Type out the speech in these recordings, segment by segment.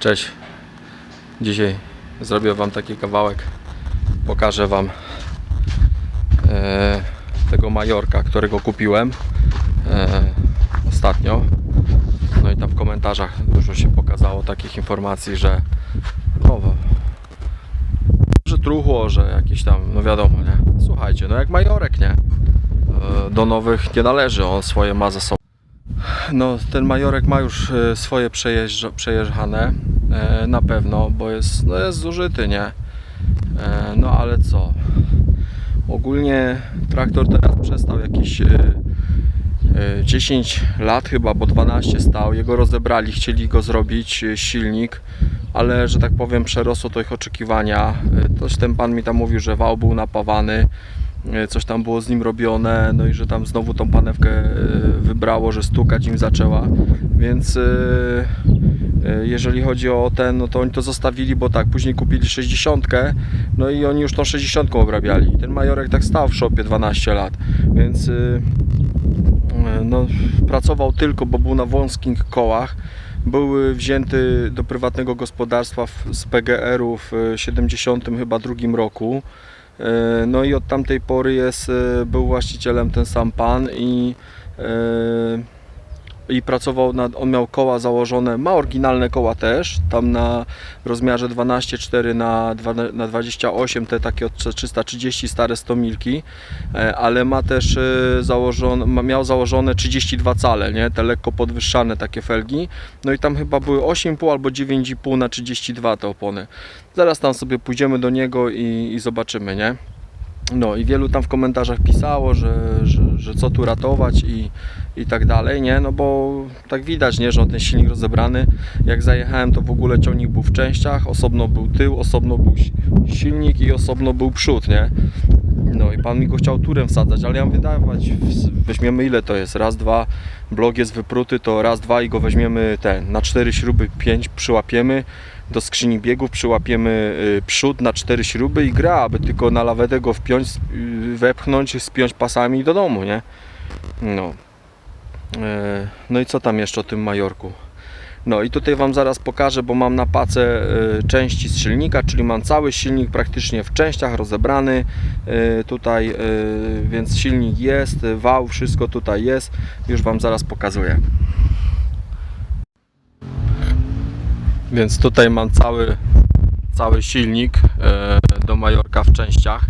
Cześć. Dzisiaj zrobię Wam taki kawałek. Pokażę Wam e, tego Majorka, którego kupiłem e, ostatnio. No i tam w komentarzach dużo się pokazało takich informacji, że że truchło, że jakieś tam, no wiadomo, nie? Słuchajcie, no jak Majorek, nie? E, do nowych nie należy, on swoje ma za sobą. No, ten Majorek ma już e, swoje przejeżdża, przejeżdżane e, na pewno, bo jest, no jest zużyty, nie? E, no ale co? Ogólnie traktor teraz przestał jakieś e, e, 10 lat chyba, bo 12 stał. Jego rozebrali, chcieli go zrobić silnik, ale że tak powiem przerosło to ich oczekiwania. Coś ten pan mi tam mówił, że wał był napawany coś tam było z nim robione, no i że tam znowu tą panewkę e, wybrało, że stukać im zaczęła, więc e, e, jeżeli chodzi o ten, no to oni to zostawili, bo tak, później kupili 60, no i oni już tą 60 obrabiali. Ten Majorek tak stał w shopie 12 lat, więc e, e, no, pracował tylko, bo był na wąskich kołach. Był e, wzięty do prywatnego gospodarstwa z PGR-u w e, 70 chyba drugim roku. E, No i od tamtej pory jest, e, był właścicielem ten sam pan i, e, i pracował, nad, on miał koła założone, ma oryginalne koła też, tam na rozmiarze 12,4 na, na 28, te takie od 330 stare 100 milki, e, ale ma też e, założone, miał założone 32 cale, nie? te lekko podwyższane takie felgi, no i tam chyba były 8,5 albo 9,5 na 32 te opony. Zaraz tam sobie pójdziemy do niego i, i zobaczymy, nie? No i wielu tam w komentarzach pisało, że, że, że co tu ratować i, i tak dalej, nie? No bo tak widać, nie, że on ten silnik rozebrany. Jak zajechałem, to w ogóle ciągnik był w częściach, osobno był tył, osobno był si- silnik i osobno był przód, nie? No i pan mi go chciał turem wsadzać, ale ja mówię, dawać, weźmiemy ile to jest, raz, dwa, blok jest wypruty, to raz, dwa i go weźmiemy ten, na cztery śruby, pięć przyłapiemy, do skrzyni biegów przyłapiemy y, przód na cztery śruby i gra, aby tylko na lawetę go wpiąć, y, wepchnąć, spiąć pasami do domu, nie? No. E, No i co tam jeszcze o tym Majorku? No i tutaj Wam zaraz pokażę, bo mam na pace e, części z silnika, czyli mam cały silnik praktycznie w częściach rozebrany e, tutaj, więc silnik jest, wał, wszystko tutaj jest, już Wam zaraz pokazuję. Więc tutaj mam cały, cały silnik do Majorka w częściach.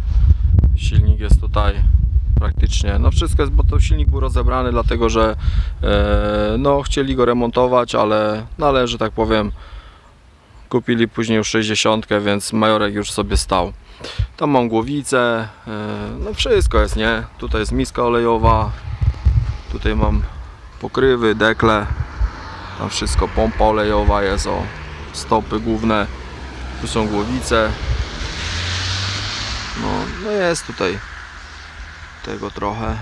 Silnik jest tutaj praktycznie, no wszystko jest, bo to silnik był rozebrany, dlatego że e, no chcieli go remontować, ale, ale że tak powiem kupili później już 60, więc Majorek już sobie stał. Tam mam głowicę, e, no wszystko jest, nie? Tutaj jest miska olejowa, tutaj mam pokrywy, dekle, tam wszystko, pompa olejowa jest, o stopy główne, tu są głowice, no, no jest tutaj tego trochę,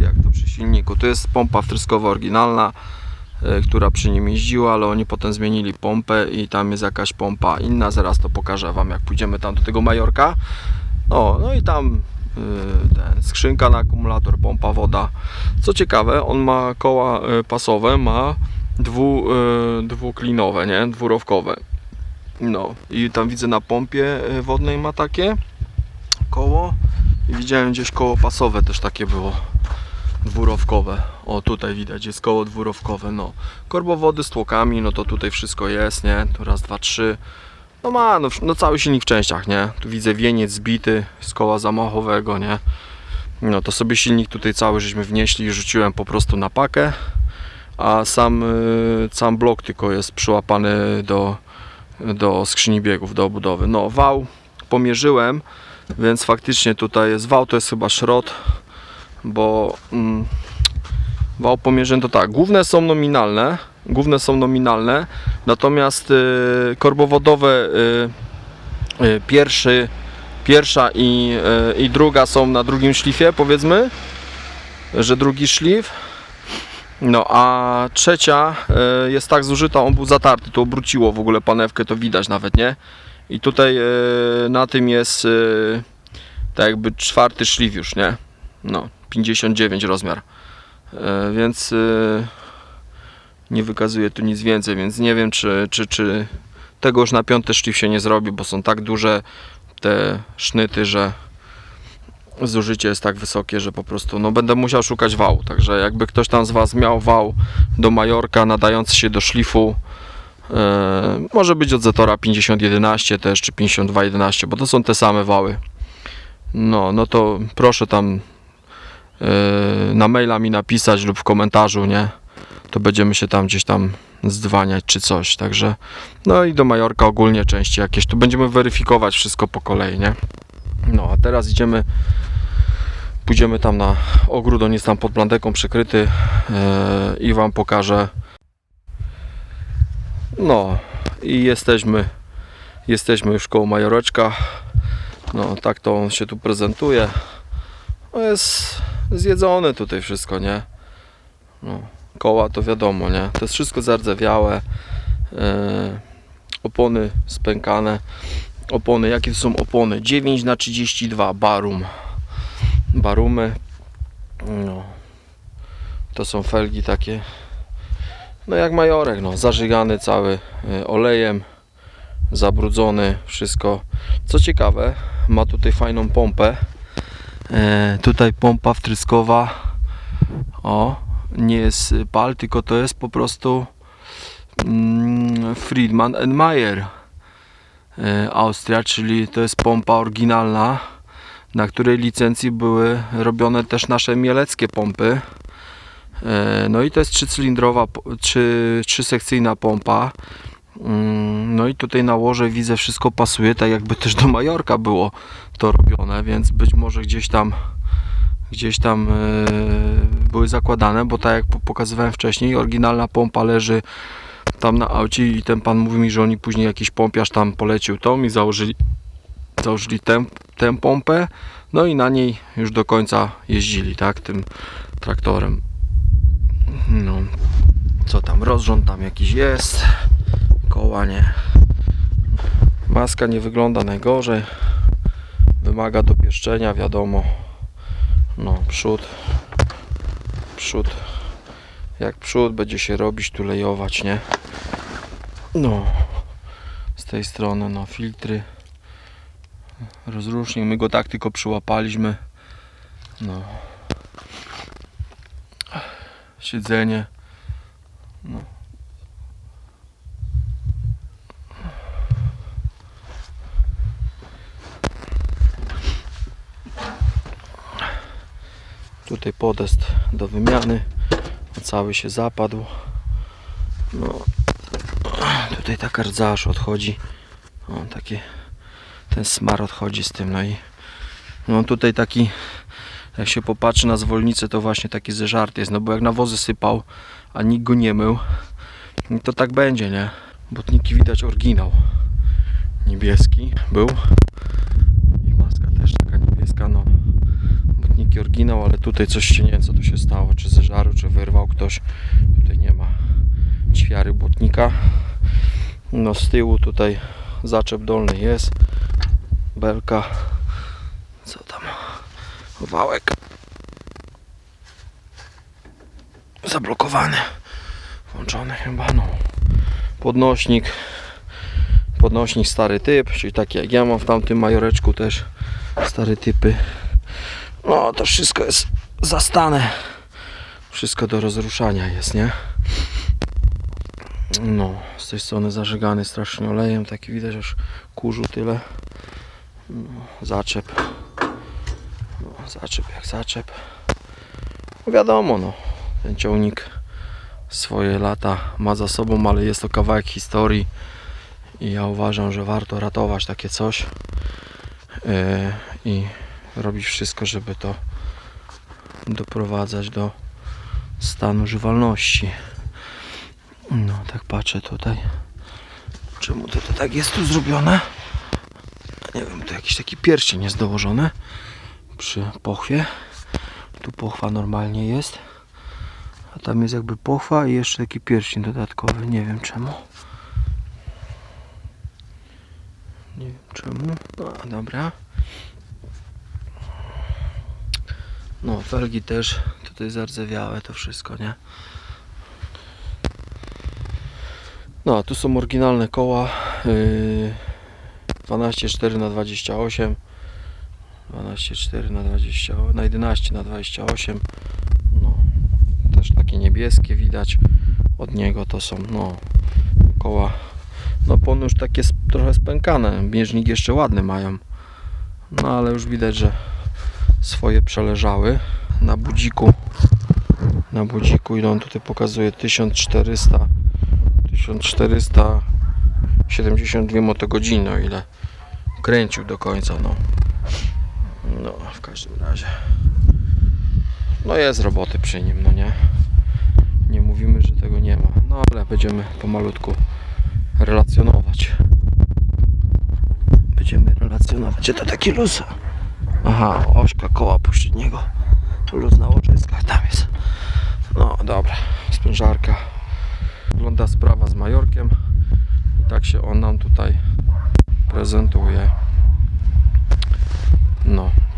jak to przy silniku. Tu jest pompa wtryskowa oryginalna, e, która przy nim jeździła, ale oni potem zmienili pompę i tam jest jakaś pompa inna. Zaraz to pokażę Wam, jak pójdziemy tam do tego Majorka. No, no i tam y, ten, skrzynka na akumulator, pompa, woda. Co ciekawe, on ma koła y, pasowe, ma dwu, dwuklinowe, nie? Dwurowkowe. No i tam widzę na pompie wodnej ma takie koło i widziałem gdzieś koło pasowe też takie było dwurowkowe. O tutaj widać jest koło dwurowkowe, no. Korbowody z tłokami, no to tutaj wszystko jest, nie? Tu raz, dwa, trzy. No ma, no, no cały silnik w częściach, nie? Tu widzę wieniec zbity z koła zamachowego, nie? No to sobie silnik tutaj cały żeśmy wnieśli i rzuciłem po prostu na pakę, a sam, y, sam blok tylko jest przyłapany do, do skrzyni biegów, do obudowy. No wał pomierzyłem, więc faktycznie tutaj jest wał, to jest chyba szrot, bo mm, wał pomierzeń to tak, główne są nominalne, główne są nominalne, natomiast y, korbowodowe y, y, pierwszy, pierwsza i, y, druga są na drugim szlifie, powiedzmy, że drugi szlif. No a trzecia y, jest tak zużyta, on był zatarty, to obróciło w ogóle panewkę, to widać nawet, nie? I tutaj y, na tym jest y, tak jakby czwarty szlif już, nie? No, 59 rozmiar. E, Więc e, nie wykazuje tu nic więcej, więc nie wiem czy, czy, czy tego już na piąty szlif się nie zrobi, bo są tak duże te sznyty, że zużycie jest tak wysokie, że po prostu no, będę musiał szukać wału. Także jakby ktoś tam z Was miał wał do Majorka nadający się do szlifu, e, może być od Zetora 5011 też, czy 5211, bo to są te same wały. No, no to proszę tam e, na maila mi napisać lub w komentarzu, nie? To będziemy się tam gdzieś tam zdwaniać czy coś. Także no i do Majorka ogólnie części jakieś. Tu będziemy weryfikować wszystko po kolei, nie? No, a teraz idziemy pójdziemy tam na ogród, on jest tam pod blandeką przykryty e, i Wam pokażę no i jesteśmy jesteśmy już koło Majoreczka. No tak to on się tu prezentuje. No jest zjedzone tutaj wszystko, nie? No, koła to wiadomo, nie? To jest wszystko zardzewiałe e, opony spękane. Opony, jakie to są opony? 9 na 32 barum. Barumy. No. to są felgi takie no jak majorek no, zażygany cały y, olejem zabrudzony wszystko. Co ciekawe ma tutaj fajną pompę. E, tutaj pompa wtryskowa. O nie jest pal tylko to jest po prostu mm, Friedman Mayer. E, Austria czyli to jest pompa oryginalna na której licencji były robione też nasze mieleckie pompy. E, No i to jest trzycylindrowa, trzy, trzysekcyjna pompa. Mm, No i tutaj na łoże widzę wszystko pasuje, tak jakby też do Majorka było to robione, więc być może gdzieś tam gdzieś tam e, były zakładane, bo tak jak po- pokazywałem wcześniej, oryginalna pompa leży tam na aucie i ten pan mówi mi, że oni później jakiś pompiarz tam polecił tą i założyli założyli tę, tę pompę, no i na niej już do końca jeździli, tak, tym traktorem. No, co tam, rozrząd tam jakiś jest, koła nie. Maska nie wygląda najgorzej, wymaga dopieszczenia, wiadomo. No, przód, przód, jak przód będzie się robić, tu lejować, nie? No, z tej strony, no, filtry rozrusznik. My go tak tylko przyłapaliśmy. No. Siedzenie. No. Tutaj podest do wymiany. Cały się zapadł. No. Tutaj taka rdza aż odchodzi. O, takie ten smar odchodzi z tym, no i no tutaj taki jak się popatrzy na zwolnicę to właśnie taki zeżart jest, no bo jak nawozy sypał, a nikt go nie mył to tak będzie, nie? Botniki widać oryginał niebieski był. I maska też taka niebieska, no. Botniki oryginał, ale tutaj coś się nie co tu się stało, czy zeżaru, czy wyrwał ktoś. Tutaj nie ma ćwiary błotnika no z tyłu tutaj zaczep dolny jest. Belka. Co tam wałek zablokowany włączony chyba no. Podnośnik. Podnośnik stary typ czyli taki jak ja mam w tamtym majoreczku też stare typy. No to wszystko jest zastane. Wszystko do rozruszania jest nie? No z tej strony zażegany strasznie olejem taki widać aż kurzu tyle. No, zaczep. No, zaczep jak zaczep. No wiadomo, no, ten ciągnik swoje lata ma za sobą, ale jest to kawałek historii i ja uważam, że warto ratować takie coś yy, i robić wszystko, żeby to doprowadzać do stanu żywalności. No, tak patrzę tutaj. Czemu to, to tak jest tu zrobione? nie wiem, tu jakiś taki pierścień jest dołożony przy pochwie. Tu pochwa normalnie jest. A tam jest jakby pochwa i jeszcze taki pierścień dodatkowy. Nie wiem czemu. Nie wiem czemu. No dobra. No, felgi też tutaj zardzewiałe to wszystko, nie? No, a tu są oryginalne koła Yy, 12,4 na 28 12,4 na 20 na 11 na 28 no też takie niebieskie widać. Od niego to są no koła no pony już takie trochę spękane. Bieżnik jeszcze ładny mają. No ale już widać, że swoje przeleżały na budziku. Na budziku ile on tutaj pokazuje 1400 1472 motogodziny o ile kręcił do końca no no w każdym razie. No jest roboty przy nim no nie? Nie mówimy, że tego nie ma. No ale będziemy pomalutku relacjonować. Będziemy relacjonować. Gdzie to taki luz? Aha ośka koła pośredniego. Luz na łożyskach tam jest. No dobra. Sprężarka. Wygląda sprawa z Majorkiem. I tak się on nam tutaj prezentuje. No